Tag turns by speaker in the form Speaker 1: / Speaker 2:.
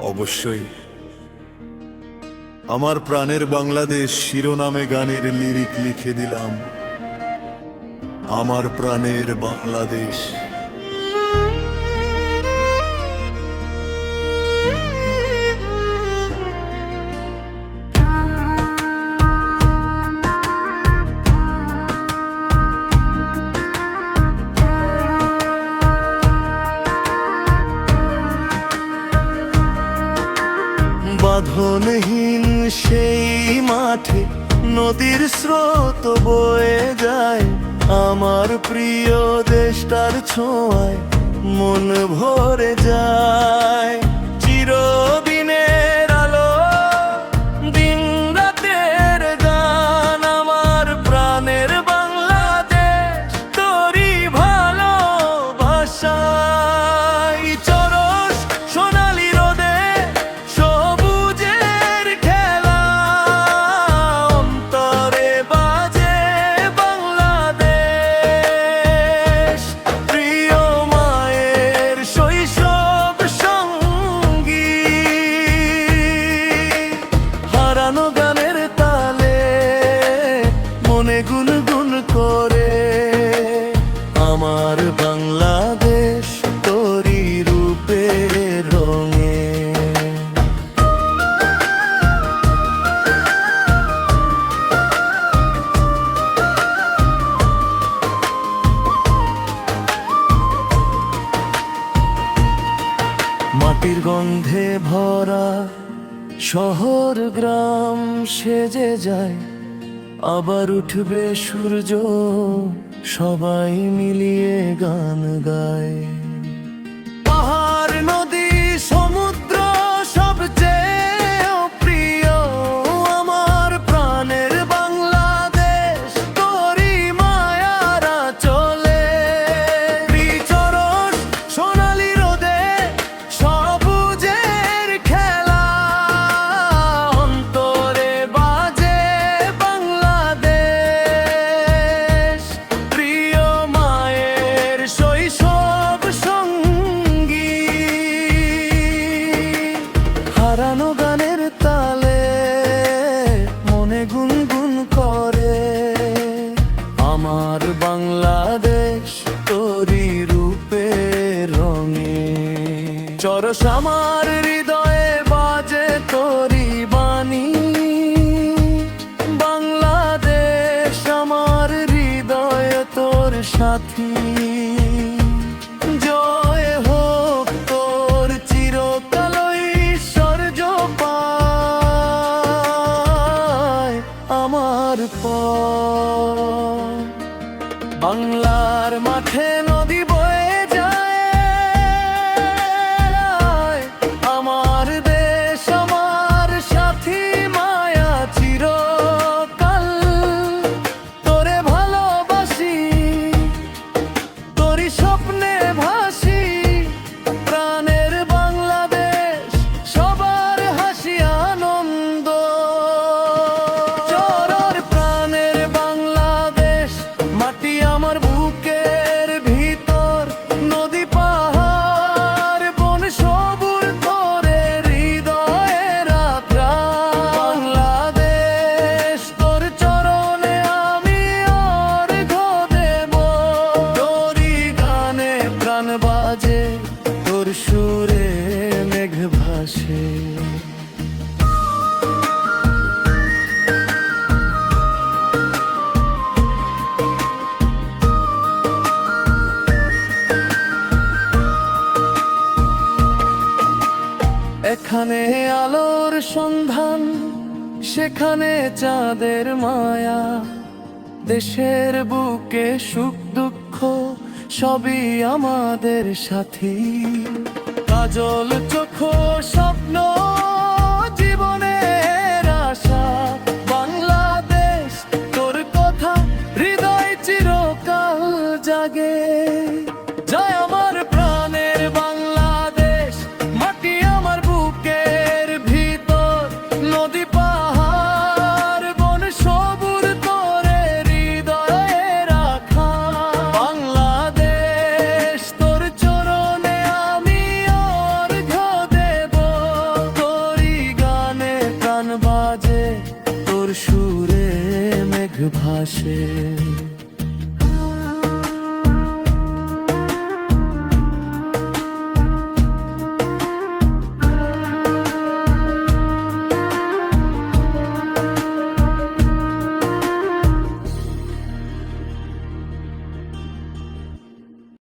Speaker 1: অবশ্যই। আমার প্রাণের বাংলাদেশ শিরোনামে গানের লিরিক লিখে দিলাম। আমার প্রাণের বাংলাদেশ। বাঁধনহীন সেই মাঠে নদীর স্রোত বয়ে যায়। আমার প্রিয় দেশটার ছোঁয়ায় মন ভরে যায়। গুনগুন করে আমার বাংলাদেশ তোরি রূপে রঙে। মাটির গন্ধে ভরা শহর গ্রাম সেজে যায়। আবার উঠবে সূর্য সবাই মিলিয়ে গান গায়। চরস আমার হৃদয়ে বাজে তোরি বাণী। বাংলাদেশ আমার হৃদয় তোর সাথী। জয় তোর আমার বাংলার এখানে আলোর সন্ধান, সেখানে চাঁদের মায়া। দেশের বুকে সুখ দুঃখ, সবই আমাদের সাথী। কাজল চোখ স্বপ্ন
Speaker 2: ভাসে